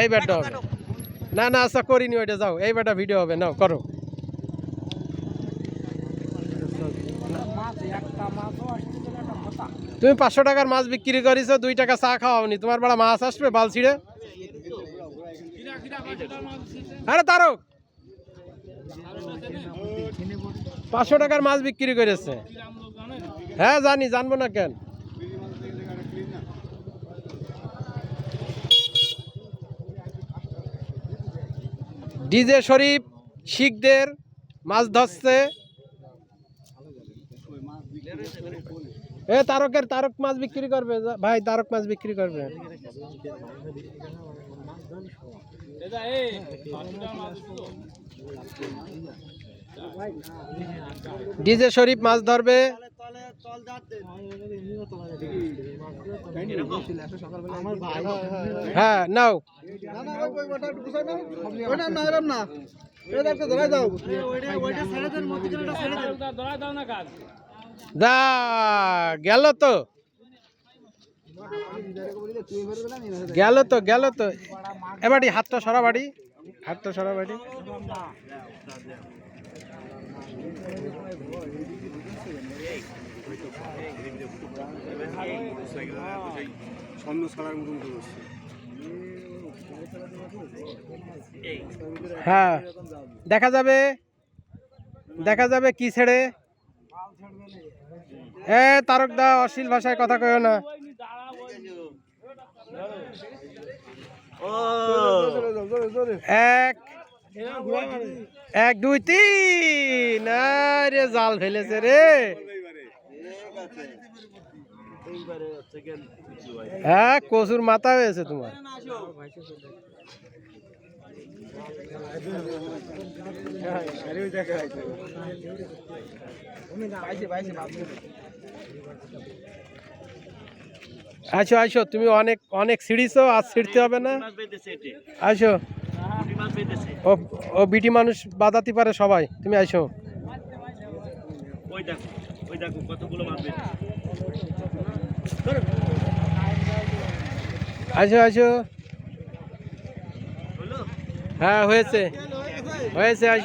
এই ব্যাটটা হবে। না না আচ্ছা করিনি ওইটা যাও। এই ব্যাটা ভিডিও হবে নাও করো। তুমি পাঁচশো টাকার মাছ বিক্রি করেছ দুই টাকা চা খাওয়াওনি। তোমার বেড়া মাছ আসবে বাল ছিঁড়ে? আরে তারক! পাঁচশো টাকার মাছ বিক্রি করেছে। হ্যাঁ জানি জানব না কেন। ডিজে শরীফ, শিখদের মাছ ধরছে। এ, তারকের তারক মাছ বিক্রি করবে। ভাই, তারক মাছ বিক্রি করবে। ডিজে শরীফ মাছ ধরবে। হ্যাঁ নাও। যা গেল তো। গেল তো গেল তো। এবারই হাতটা সরা বাড়ি হাতটা সরা বাড়ি। স্বর্ণ ছাড়ার মতন হ্যাঁ দেখা যাবে দেখা যাবে কি ছেড়ে? এ, তারক দা, অশ্লীল ভাষায় কথা কয় না। এক এক, দুই, তিন। রে জাল ফেলেছে রে। হ্যাঁ কচুর মাথা হয়েছে তোমার। আসো আসো তুমি অনেক অনেক সিঁড়িছো আর ছিঁড়তে হবে না। আসো ও ও বিটি মানুষ বাদাতে পারে সবাই। তুমি আসো ওই দেখো ওই দেখো কতগুলো মাছ আসো আসো। হ্যাঁ হয়েছে। হয়েছে আসো।